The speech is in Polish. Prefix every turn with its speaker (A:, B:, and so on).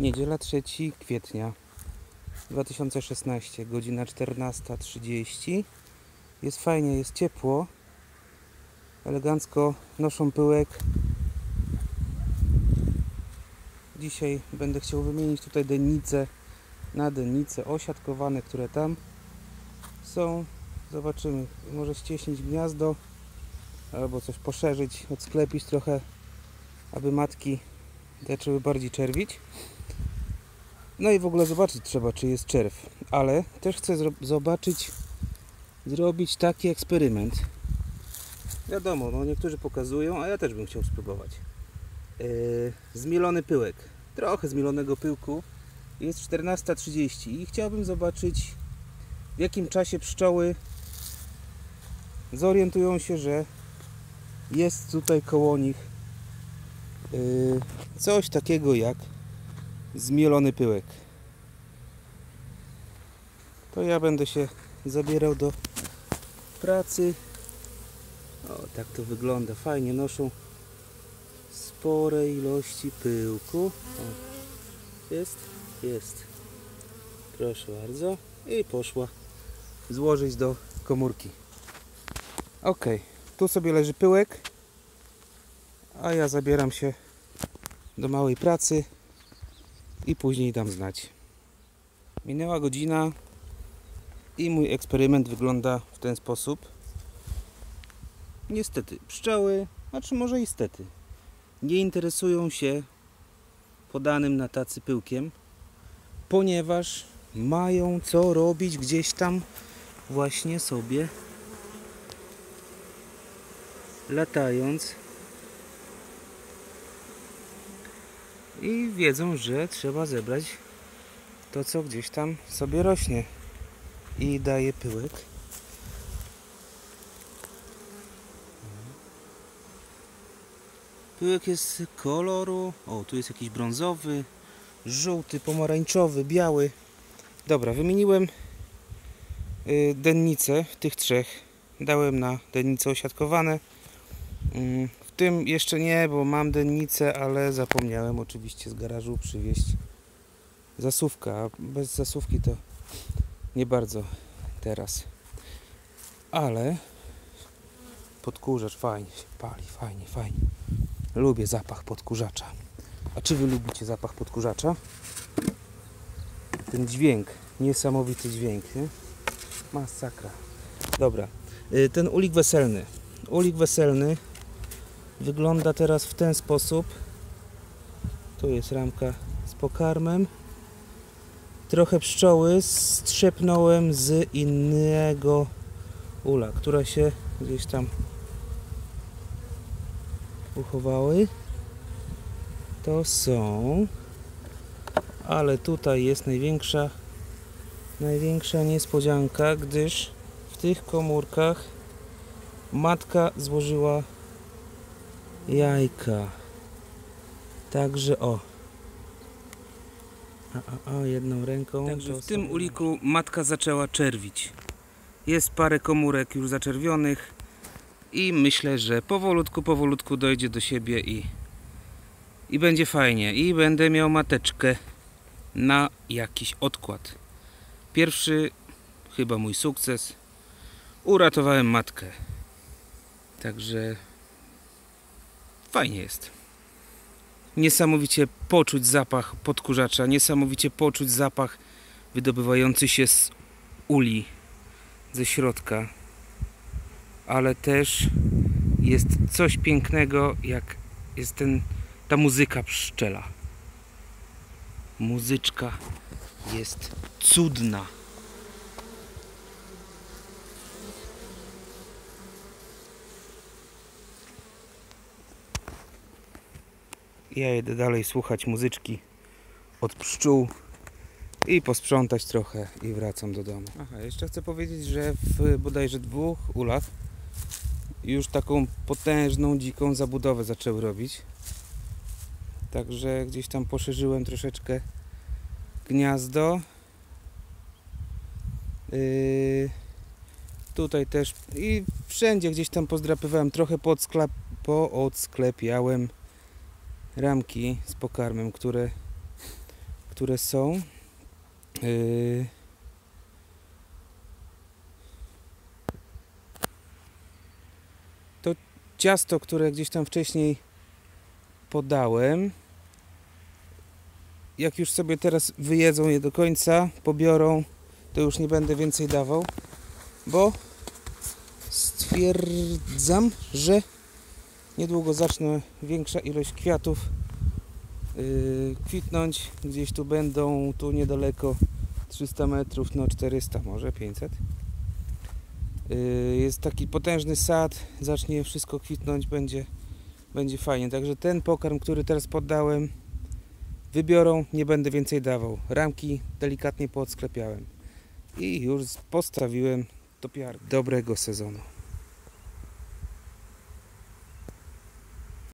A: Niedziela 3 kwietnia 2016, godzina 14.30. Jest fajnie, jest ciepło. Elegancko noszą pyłek. Dzisiaj będę chciał wymienić tutaj dennice na dennice osiadkowane, które tam są. Zobaczymy, może ścieśnić gniazdo albo coś poszerzyć, odsklepić trochę, aby matki zaczęły bardziej czerwić. No i w ogóle zobaczyć trzeba, czy jest czerw. Ale też chcę zobaczyć, zrobić taki eksperyment. Wiadomo, no niektórzy pokazują, a ja też bym chciał spróbować. Yy, zmielony pyłek. Trochę zmielonego pyłku. Jest 14.30 i chciałbym zobaczyć, w jakim czasie pszczoły zorientują się, że jest tutaj koło nich yy, coś takiego jak zmielony pyłek. To ja będę się zabierał do pracy. O, tak to wygląda. Fajnie noszą spore ilości pyłku. O, jest, jest. Proszę bardzo. I poszła złożyć do komórki. Ok, tu sobie leży pyłek, a ja zabieram się do małej pracy i później dam znać. Minęła godzina i mój eksperyment wygląda w ten sposób. Niestety, pszczoły, znaczy może i stety, nie interesują się podanym na tacy pyłkiem, ponieważ mają co robić gdzieś tam właśnie sobie latając i wiedzą, że trzeba zebrać to, co gdzieś tam sobie rośnie i daje pyłek. Pyłek jest koloru, o tu jest jakiś brązowy, żółty, pomarańczowy, biały. Dobra, wymieniłem y, dennice tych trzech. Dałem na dennice osiadkowane. W tym jeszcze nie, bo mam dennicę, ale zapomniałem oczywiście z garażu przywieźć zasuwka. a Bez zasuwki to nie bardzo teraz. Ale podkurzacz fajnie się pali, fajnie, fajnie. Lubię zapach podkurzacza. A czy wy lubicie zapach podkurzacza? Ten dźwięk, niesamowity dźwięk, nie? Masakra. Dobra, y, ten ulik weselny. Ulik weselny wygląda teraz w ten sposób. Tu jest ramka z pokarmem. Trochę pszczoły strzepnąłem z innego ula, które się gdzieś tam uchowały. To są, ale tutaj jest największa największa niespodzianka, gdyż w tych komórkach matka złożyła jajka. Także o. A, a, a jedną ręką. Także w tym uliku matka zaczęła czerwić. Jest parę komórek już zaczerwionych i myślę, że powolutku, powolutku dojdzie do siebie i, i będzie fajnie. I będę miał mateczkę na jakiś odkład. Pierwszy, chyba mój sukces. Uratowałem matkę. Także fajnie jest. Niesamowicie poczuć zapach podkurzacza, niesamowicie poczuć zapach wydobywający się z uli, ze środka. Ale też jest coś pięknego, jak jest ten, ta muzyka pszczela. Muzyczka jest cudna. Ja jedę dalej słuchać muzyczki od pszczół i posprzątać trochę i wracam do domu. Aha, jeszcze chcę powiedzieć, że w bodajże dwóch ulach już taką potężną, dziką zabudowę zaczęły robić. Także gdzieś tam poszerzyłem troszeczkę gniazdo. Yy, tutaj też i wszędzie gdzieś tam pozdrapywałem, trochę podsklep, poocklepiałem ramki z pokarmem, które które są. Yy, To ciasto, które gdzieś tam wcześniej podałem. Jak już sobie teraz wyjedzą je do końca, pobiorą, to już nie będę więcej dawał, bo stwierdzam, że niedługo zacznie większa ilość kwiatów yy, kwitnąć. Gdzieś tu będą, tu niedaleko 300 metrów, no 400 może, 500. Yy, jest taki potężny sad, zacznie wszystko kwitnąć, będzie, będzie fajnie. Także ten pokarm, który teraz poddałem, wybiorą, nie będę więcej dawał. Ramki delikatnie podsklepiałem i już postawiłem topiarnię. Dobrego sezonu.